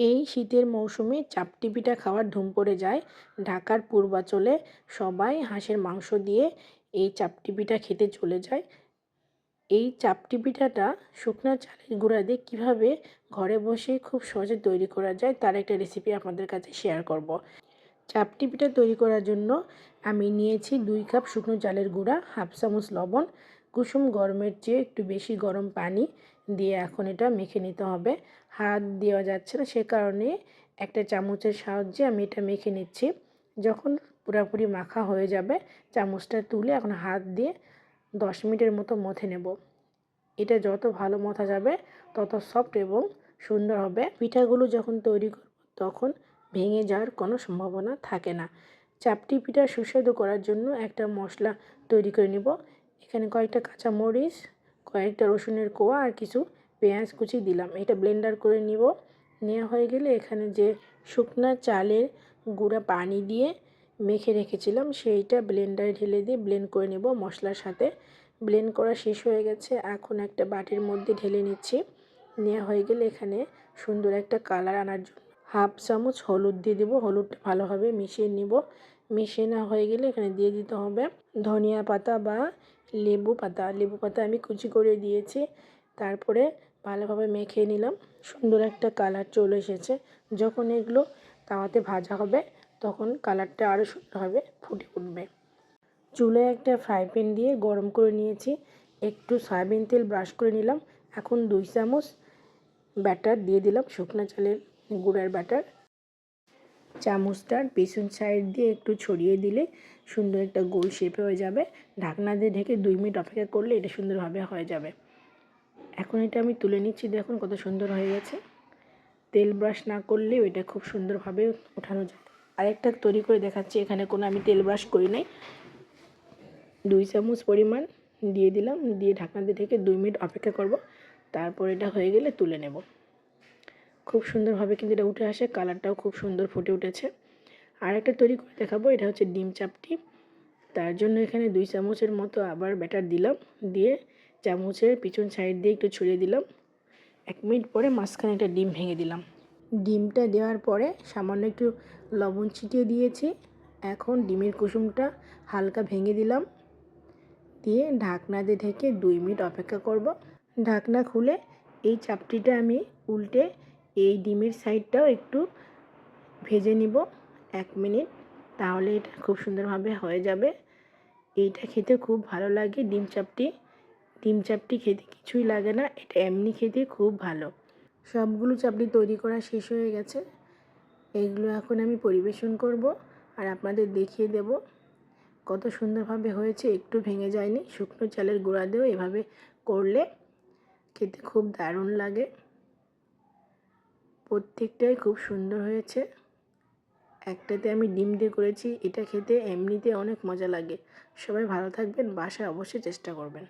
এই শীতের মৌসুমে চাপটি পিঠা খাওয়ার ধুম পড়ে যায় ঢাকার পূর্বাচলে সবাই হাঁসের মাংস দিয়ে এই চাপটি পিঠা খেতে চলে যায় এই চাপটি পিঠাটা শুকনো চালের গুঁড়া দিয়ে কীভাবে ঘরে বসে খুব সহজে তৈরি করা যায় তার একটা রেসিপি আপনাদের কাছে শেয়ার করব। চাপটি পিঠা তৈরি করার জন্য আমি নিয়েছি দুই কাপ শুকনো চালের গুঁড়া হাফ চামচ লবণ কুসুম গরমের চেয়ে একটু বেশি গরম পানি দিয়ে এখন এটা মেখে নিতে হবে। হাত দেওয়া যাচ্ছে না, সে কারণে একটা চামচের সাহায্যে আমি এটা মেখে নিচ্ছি। যখন পুরোপুরি মাখা হয়ে যাবে, চামচটা তুলে এখন হাত দিয়ে দশ মিনিটের মতো মথে নেব। এটা যত ভালো মথা যাবে, তত সফট এবং সুন্দর হবে। পিঠাগুলো যখন তৈরি করব, তখন ভেঙে যাওয়ার কোনো সম্ভাবনা থাকে না। চাপটি পিঠা সুস্বাদু করার জন্য একটা মশলা তৈরি করে নিব। এখানে কয়েকটা কাঁচা মরিচ কয়েকটা রসুনের কোয়া আর কিছু পেঁয়াজ কুচি দিলাম। এটা ব্লেন্ডার করে নিব। নেওয়া হয়ে গেলে এখানে যে শুকনা চালের গুঁড়া পানি দিয়ে মেখে রেখেছিলাম, সেইটা ব্লেন্ডারে ঢেলে দিয়ে ব্লেন্ড করে নেব মশলার সাথে। ব্লেন্ড করা শেষ হয়ে গেছে। এখন একটা বাটির মধ্যে ঢেলে নিচ্ছি। নেওয়া হয়ে গেলে এখানে সুন্দর একটা কালার আনার জন্য হাফ চামচ হলুদ দিয়ে দেবো। হলুদটা ভালোভাবে মিশিয়ে নিব। মিশিয়ে না হয়ে গেলে এখানে দিয়ে দিতে হবে ধনিয়া পাতা বা লেবু পাতা। লেবু পাতা আমি কুচি করে দিয়েছি। তারপরে ভালোভাবে মেখে নিলাম। সুন্দর একটা কালার চলে এসেছে। যখন এগুলো তাওয়াতে ভাজা হবে, তখন কালারটা আরও সুন্দরভাবে ফুটে উঠবে। চুলে একটা ফ্রাই প্যান দিয়ে গরম করে নিয়েছি। একটু সয়াবিন তেল ব্রাশ করে নিলাম। এখন দুই চামচ ব্যাটার দিয়ে দিলাম। শুকনো চালের গুঁড়ার ব্যাটার। চামচটার পেছন সাইড দিয়ে একটু ছড়িয়ে দিলে সুন্দর একটা গোল শেপ হয়ে যাবে। ঢাকনা দিয়ে ঢেকে দুই মিনিট অপেক্ষা করলে এটা সুন্দরভাবে হয়ে যাবে। এখন এটা আমি তুলে নিচ্ছি, দেখুন কত সুন্দর হয়ে গেছে। তেল ব্রাশ না করলেও এটা খুব সুন্দরভাবে ওঠানো যায়। আরেকটা তৈরি করে দেখাচ্ছি, এখানে কোনো আমি তেল ব্রাশ করি নাই। দুই চামচ পরিমাণ দিয়ে দিলাম, দিয়ে ঢাকনা দিয়ে ঢেকে দুই মিনিট অপেক্ষা করব। তারপর এটা হয়ে গেলে তুলে নেব। খুব সুন্দরভাবে কিন্তু এটা উঠে আসে, কালারটাও খুব সুন্দর ফুটে উঠেছে। আর একটা তৈরি করে দেখাবো, এটা হচ্ছে ডিম চাপটি। তার জন্য এখানে দুই চামচের মতো আবার ব্যাটার দিলাম, দিয়ে চামচের পিছন সাইড দিয়ে একটু ছড়িয়ে দিলাম। এক মিনিট পরে মাঝখানে একটা ডিম ভেঙে দিলাম। ডিমটা দেওয়ার পরে সামান্য একটু লবণ ছিটিয়ে দিয়েছি। এখন ডিমের কুসুমটা হালকা ভেঙে দিলাম। দিয়ে ঢাকনা দিয়ে ঢেকে দুই মিনিট অপেক্ষা করব। ঢাকনা খুলে এই চাপটিটা আমি উল্টে এই ডিমের সাইডটাও একটু ভেজে নিব এক মিনিট। তাহলে এটা খুব সুন্দরভাবে হয়ে যাবে। এইটা খেতে খুব ভালো লাগে ডিম চাপটি। ডিম চাপটি খেতে কিছুই লাগে না, এটা এমনি খেতে খুব ভালো। সবগুলো চাপটি তৈরি করা শেষ হয়ে গেছে। এইগুলো এখন আমি পরিবেশন করব আর আপনাদের দেখিয়ে দেব। কত সুন্দরভাবে হয়েছে, একটু ভেঙে যায়নি। শুকনো চালের গুঁড়া দিয়েও এভাবে করলে খেতে খুব দারুণ লাগে। প্রত্যেকটাই খুব সুন্দর হয়েছে। একটাতে আমি ডিম দিয়ে করেছি, এটা খেতে এমনিতে অনেক মজা লাগে। সবাই ভালো থাকবেন, বাসায় অবশ্যই চেষ্টা করবেন।